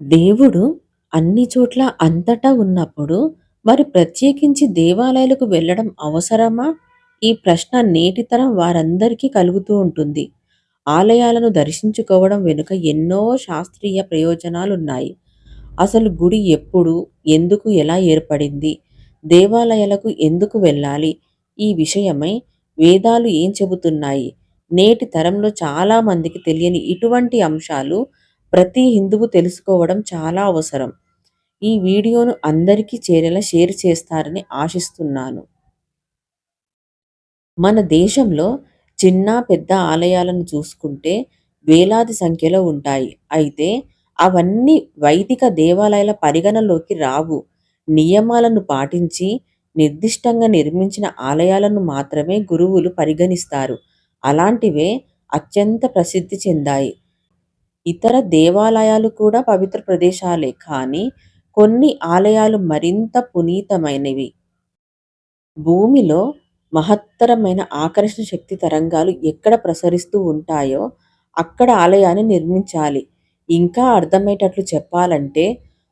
దేవుడు అన్ని చోట్ల అంతటా ఉన్నప్పుడు మరి ప్రత్యేకించి దేవాలయాలకు వెళ్ళడం అవసరమా? ఈ ప్రశ్న నేటి తరం వారందరికీ కలుగుతూ ఉంటుంది. ఆలయాలను దర్శించుకోవడం వెనుక ఎన్నో శాస్త్రీయ ప్రయోజనాలున్నాయి. అసలు గుడి ఎప్పుడు, ఎందుకు, ఎలా ఏర్పడింది? దేవాలయాలకు ఎందుకు వెళ్ళాలి? ఈ విషయమై వేదాలు ఏం చెబుతున్నాయి? నేటి తరంలో చాలా మందికి తెలియని ఇటువంటి అంశాలు ప్రతి హిందువు తెలుసుకోవడం చాలా అవసరం. ఈ వీడియోను అందరికీ చేరేలా షేర్ చేస్తారని ఆశిస్తున్నాను. మన దేశంలో చిన్న, పెద్ద ఆలయాలను చూసుకుంటే వేలాది సంఖ్యలో ఉంటాయి. అయితే అవన్నీ వైదిక దేవాలయాల పరిగణలోకి రావు. నియమాలను పాటించి నిర్దిష్టంగా నిర్మించిన ఆలయాలను మాత్రమే గురువులు పరిగణిస్తారు. అలాంటివే అత్యంత ప్రసిద్ధి చెందాయి. ఇతర దేవాలయాలు కూడా పవిత్ర ప్రదేశాలే కానీ కొన్ని ఆలయాలు మరింత పునీతమైనవి. భూమిలో మహత్తరమైన ఆకర్షణ శక్తి తరంగాలు ఎక్కడ ప్రసరిస్తూ ఉంటాయో అక్కడ ఆలయాన్ని నిర్మించాలి. ఇంకా అర్థమయ్యేటట్లు చెప్పాలంటే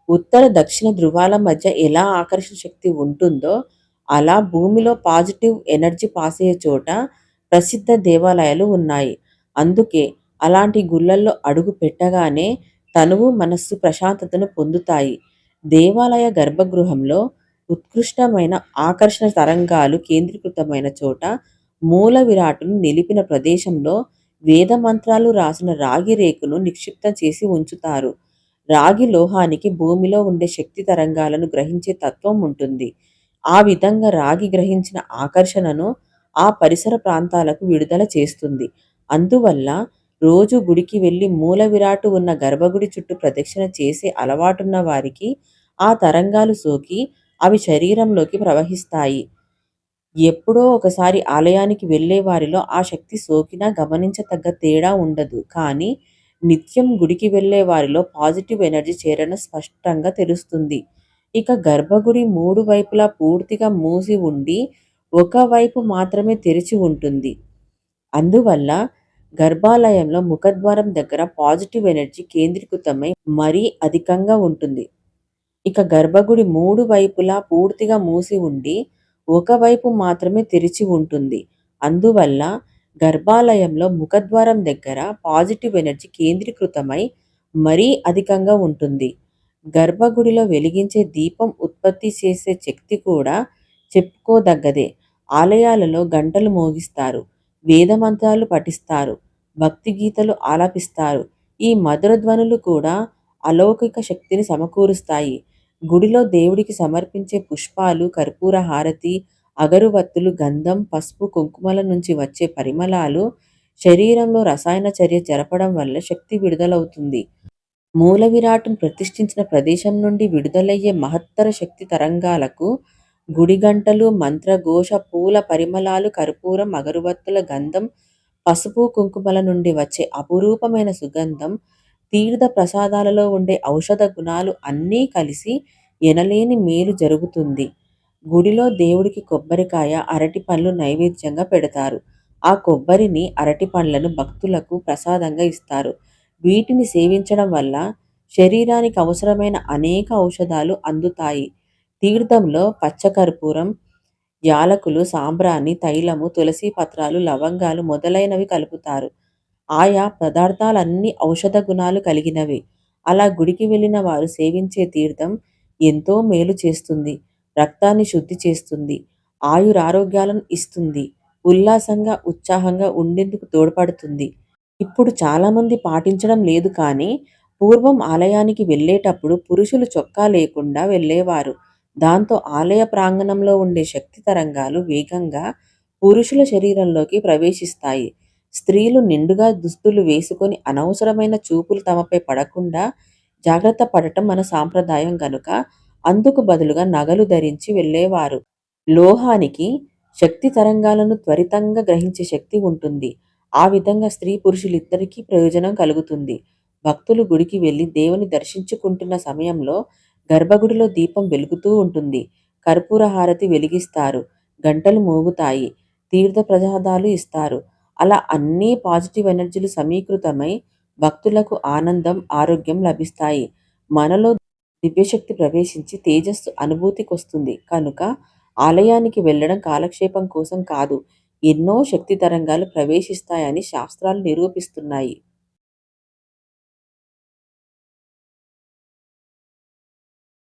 ఉత్తర, దక్షిణ ధృవాల మధ్య ఎలా ఆకర్షణ శక్తి ఉంటుందో అలా భూమిలో పాజిటివ్ ఎనర్జీ పాసయ్యే చోట ప్రసిద్ధ దేవాలయాలు ఉన్నాయి. అందుకే అలాంటి గుళ్ళల్లో అడుగు పెట్టగానే తనువు, మనస్సు ప్రశాంతతను పొందుతాయి. దేవాలయ గర్భగృహంలో ఉత్కృష్టమైన ఆకర్షణ తరంగాలు కేంద్రీకృతమైన చోట మూల విరాటును నిలిపిన ప్రదేశంలో వేద మంత్రాలు రాసిన రాగి రేకును నిక్షిప్తం చేసి ఉంచుతారు. రాగి లోహానికి భూమిలో ఉండే శక్తి తరంగాలను గ్రహించే తత్వం ఉంటుంది. ఆ విధంగా రాగి గ్రహించిన ఆకర్షణను ఆ పరిసర ప్రాంతాలకు విడుదల చేస్తుంది. అందువల్ల రోజు గుడికి వెళ్ళి మూల విరాటు ఉన్న గర్భగుడి చుట్టూ ప్రదక్షిణ చేసే అలవాటున్న వారికి ఆ తరంగాలు సోకి అవి శరీరంలోకి ప్రవహిస్తాయి. ఎప్పుడో ఒకసారి ఆలయానికి వెళ్ళే వారిలో ఆ శక్తి సోకినా గమనించతగ్గ తేడా ఉండదు. కానీ నిత్యం గుడికి వెళ్ళే వారిలో పాజిటివ్ ఎనర్జీ చేరడం స్పష్టంగా తెలుస్తుంది. ఇక గర్భగుడి మూడు వైపులా పూర్తిగా మూసి ఉండి ఒక వైపు మాత్రమే తెరిచి ఉంటుంది. అందువల్ల గర్భాలయంలో ముఖద్వారం దగ్గర పాజిటివ్ ఎనర్జీ కేంద్రీకృతమై మరీ అధికంగా ఉంటుంది. ఇక గర్భగుడి మూడు వైపులా పూర్తిగా మూసి ఉండి ఒకవైపు మాత్రమే తెరిచి ఉంటుంది. అందువల్ల గర్భాలయంలో ముఖద్వారం దగ్గర పాజిటివ్ ఎనర్జీ కేంద్రీకృతమై మరీ అధికంగా ఉంటుంది. గర్భగుడిలో వెలిగించే దీపం ఉత్పత్తి చేసే శక్తి కూడా చెప్పుకోదగ్గదే. ఆలయాలలో గంటలు మోగిస్తారు. వేదమంత్రాలు పఠిస్తారు. భక్తి గీతలు ఆలపిస్తారు. ఈ మధుర ధ్వనులు కూడా అలౌకిక శక్తిని సమకూరుస్తాయి. గుడిలో దేవుడికి సమర్పించే పుష్పాలు, కర్పూర హారతి, అగరువత్తులు, గంధం, పసుపు, కుంకుమల నుంచి వచ్చే పరిమళాలు శరీరంలో రసాయన చర్య జరపడం వల్ల శక్తి విడుదలవుతుంది. మూల విరాట్ను ప్రతిష్ఠించిన ప్రదేశం నుండి విడుదలయ్యే మహత్తర శక్తి తరంగాలకు గుడి గంటలు, మంత్రఘోష, పూల పరిమళాలు, కర్పూరం, అగరుబత్తుల గంధం, పసుపు, కుంకుమల నుండి వచ్చే అపురూపమైన సుగంధం, తీర్థ ప్రసాదాలలో ఉండే ఔషధ గుణాలు అన్నీ కలిసి ఎనలేని మేలు జరుగుతుంది. గుడిలో దేవుడికి కొబ్బరికాయ, అరటిపండ్లు నైవేద్యంగా పెడతారు. ఆ కొబ్బరిని, అరటిపండ్లను భక్తులకు ప్రసాదంగా ఇస్తారు. వీటిని సేవించడం వల్ల శరీరానికి అవసరమైన అనేక ఔషధాలు అందుతాయి. తీర్థంలో పచ్చకర్పూరం, యాలకులు, సాంబ్రాణి, తైలము, తులసి పత్రాలు, లవంగాలు మొదలైనవి కలుపుతారు. ఆయా పదార్థాలన్నీ ఔషధ గుణాలు కలిగినవే. అలా గుడికి వెళ్ళిన వారు సేవించే తీర్థం ఎంతో మేలు చేస్తుంది. రక్తాన్ని శుద్ధి చేస్తుంది. ఆయురారోగ్యాలను ఇస్తుంది. ఉల్లాసంగా, ఉత్సాహంగా ఉండేందుకు తోడ్పడుతుంది. ఇప్పుడు చాలామంది పాటించడం లేదు కానీ పూర్వం ఆలయానికి వెళ్ళేటప్పుడు పురుషులు చొక్కా లేకుండా వెళ్ళేవారు దాంతో ఆలయ ప్రాంగణంలో ఉండే శక్తి తరంగాలు వేగంగా పురుషుల శరీరంలోకి ప్రవేశిస్తాయి. స్త్రీలు నిండుగా దుస్తులు వేసుకొని అనవసరమైన చూపులు తమపై పడకుండా జాగ్రత్త పడటం మన సాంప్రదాయం గనుక అందుకు బదులుగా నగలు ధరించి వెళ్ళేవారు లోహానికి శక్తి తరంగాలను త్వరితంగా గ్రహించే శక్తి ఉంటుంది. ఆ విధంగా స్త్రీ పురుషులిద్దరికీ ప్రయోజనం కలుగుతుంది. భక్తులు గుడికి వెళ్ళి దేవుని దర్శించుకుంటున్న సమయంలో గర్భగుడిలో దీపం వెలుగుతూ ఉంటుంది. కర్పూర హారతి వెలిగిస్తారు. గంటలు మోగుతాయి. తీర్థ ప్రసాదాలు ఇస్తారు. అలా అన్నీ పాజిటివ్ ఎనర్జీలు సమీకృతమై భక్తులకు ఆనందం, ఆరోగ్యం లభిస్తాయి. మనలో దివ్యశక్తి ప్రవేశించి తేజస్సు అనుభూతికొస్తుంది. కనుక ఆలయానికి వెళ్ళడం కాలక్షేపం కోసం కాదు, ఎన్నో శక్తి తరంగాలు ప్రవేశిస్తాయని శాస్త్రాలు నిరూపిస్తున్నాయి.